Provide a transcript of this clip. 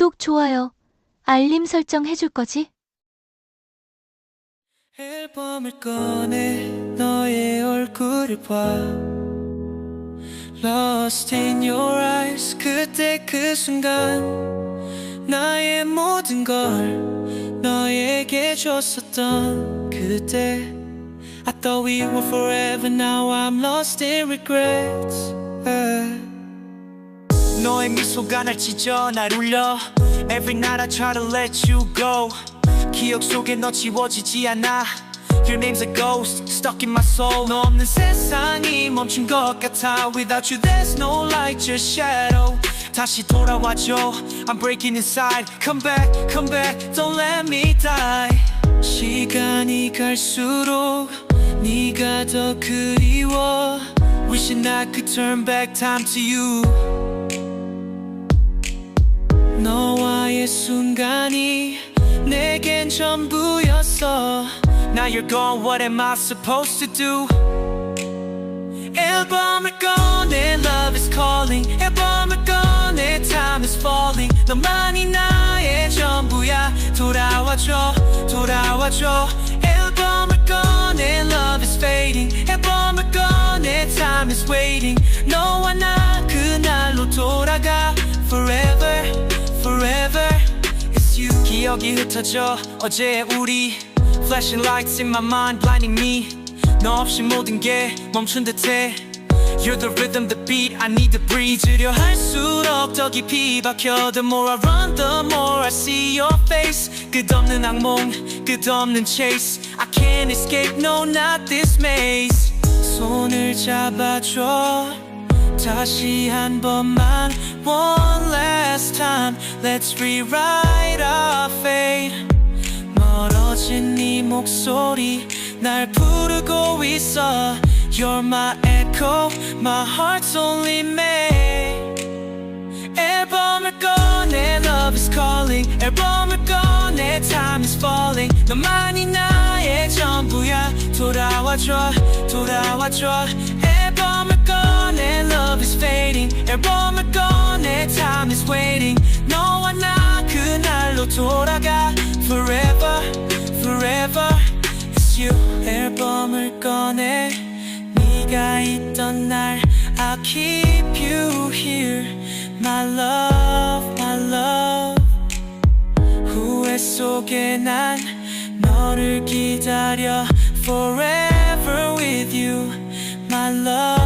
구독, 좋아요, 알림 설정 해줄 거지? 앨범을 꺼내 너의 얼굴을 봐 Lost in your eyes 그때 그 순간 나의 모든 걸 너에게 줬었던 그때 I thought we were forever now I'm lost in regrets yeah. 너의 미소가 날 찢어 날 울려 Every night I try to let you go 기억 속에 너 지워지지 않아 Your name's a ghost stuck in my soul 너 없는 세상이 멈춘 것 같아 Without you there's no light just shadow 다시 돌아와줘 I'm breaking inside Come back come back don't let me die 시간이 갈수록 네가 더 그리워 Wishing I could turn back time to you 너와의 순간이 내겐 전부였어 Now you're gone, what am I supposed to do? 앨범을 꺼내, love is calling 앨범을 꺼내, time is falling 너만이 나의 전부야 돌아와줘, 돌아와줘 앨범을 꺼내, love is fading 앨범을 꺼내, time is waiting 너와 나 기억이 흩어져 어제의 우리 Flashing lights in my mind blinding me 너 없이 모든 게 멈춘 듯해 You're the rhythm, the beat, I need to breathe 잊으려 할수록 더 깊이 박혀 The more I run, the more I see your face 끝없는 악몽, 끝없는 chase I can't escape, no not this maze 손을 잡아줘 다시 한 번만 One last time Let's rewrite our fate 멀어진 네 목소리 날 부르고 있어 You're my echo My heart's only made 앨범을 꺼내 Love is calling 앨범을 꺼내 Time is falling 너만이 나의 전부야 돌아와줘 돌아와줘 you 앨범을 꺼내. 네가 있던 날 I'll keep you here. My love, my love. 후회 속에 난 너를 기다려 Forever with you, my love.